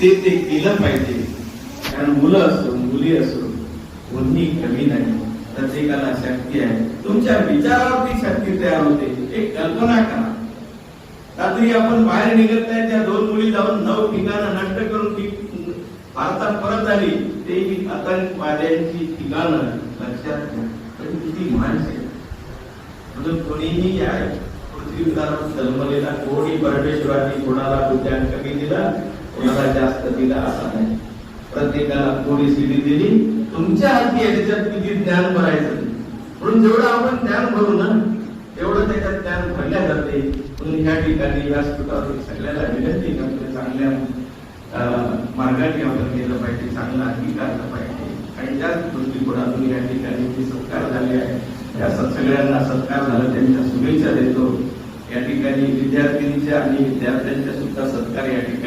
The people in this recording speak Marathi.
ते ते केलं पाहिजे. कारण मुलं असो मुली असो कोणी कमी नाही. प्रत्येकाला शक्ती आहे. तुमच्या विचारावरती शक्ती तयार होते. एक कल्पना करा. रात्री आपण बाहेर निघत नाही त्या दोन मुली जाऊन नऊ ठिकाणं नष्ट करून भारतात परत आली. ते आतंकवाद्यांची ठिकाणं लक्षात घ्या. किती माणसे म्हणून कोणीही या पृथ्वीवर जन्मलेला कोणी परमेश्वरांनी कोणाला बुद्ध्यान कमी दिला? कोणाला जास्त दिला असा नाही. प्रत्येकाला थोडी सिडी दिली. तुमच्या हाती याच्यात किती ज्ञान भरायचं? म्हणून जेवढं आपण ज्ञान भरू ना तेवढं त्याच्यात ज्ञान भरल्या जाते. म्हणून ह्या ठिकाणी व्यासपीठावर सगळ्याला विनंती करतो चांगल्या मार्गाने आपण केलं पाहिजे चांगला अंगीकारलं पाहिजे. आणि त्याच दृष्टिकोनातून या ठिकाणी जे सत्कार झाले आहे त्या सगळ्यांना सत्कार झाला त्यांच्या शुभेच्छा देतो. या ठिकाणी विद्यार्थिनीच्या आणि विद्यार्थ्यांच्या सुद्धा सत्कार या ठिकाणी